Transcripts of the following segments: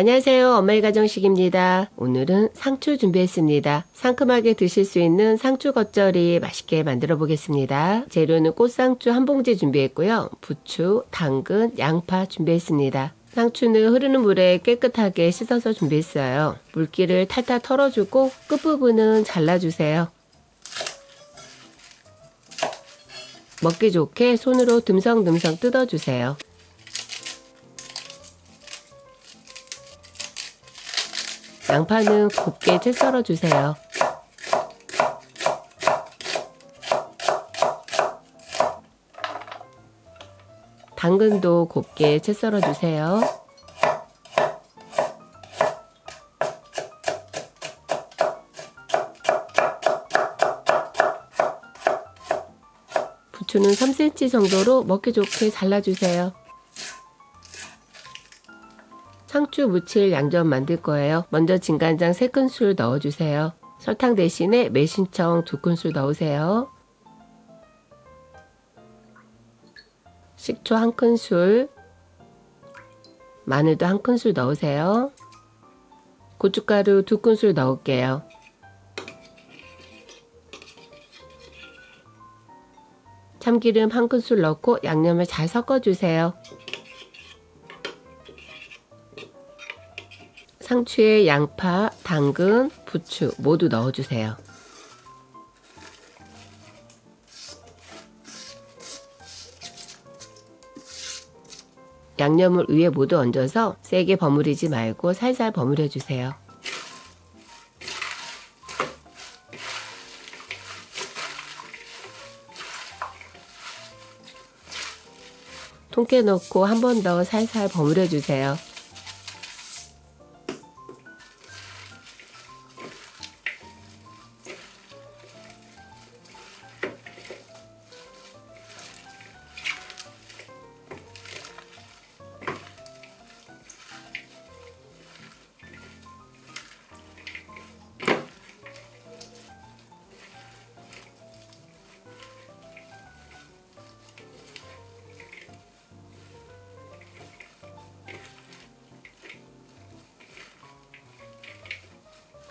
안녕하세요. 엄마의 가정식입니다. 오늘은 상추 준비했습니다. 상큼하게 드실 수 있는 상추 겉절이 맛있게 만들어 보겠습니다. 재료는 꽃상추 한 봉지 준비했고요. 부추, 당근, 양파 준비했습니다. 상추는 흐르는 물에 깨끗하게 씻어서 준비했어요. 물기를 탈탈 털어주고 끝부분은 잘라주세요. 먹기 좋게 손으로 듬성듬성 뜯어주세요. 양파는 곱게 채 썰어 주세요. 당근도 곱게 채 썰어 주세요. 부추는 3cm 정도로 먹기 좋게 잘라주세요. 상추 무칠 양념 만들 거예요. 먼저 진간장 3큰술 넣어주세요. 설탕 대신에 매신청 2큰술 넣으세요. 식초 1큰술 마늘도 1큰술 넣으세요. 고춧가루 2큰술 넣을게요. 참기름 1큰술 넣고 양념을 잘 섞어주세요. 상추에 양파, 당근, 부추 모두 넣어주세요. 양념을 위에 모두 얹어서 세게 버무리지 말고 살살 버무려 주세요. 통깨 넣고 한 번 더 살살 버무려 주세요.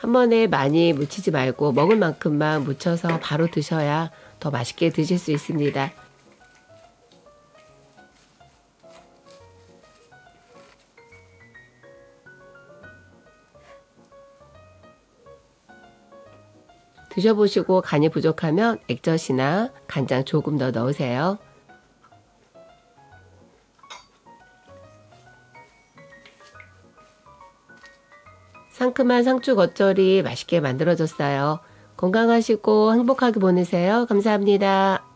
한 번에 많이 묻히지 말고 먹을 만큼만 묻혀서 바로 드셔야 더 맛있게 드실 수 있습니다. 드셔보시고 간이 부족하면 액젓이나 간장 조금 더 넣으세요. 상큼한 상추 겉절이 맛있게 만들어졌어요. 건강하시고 행복하게 보내세요. 감사합니다.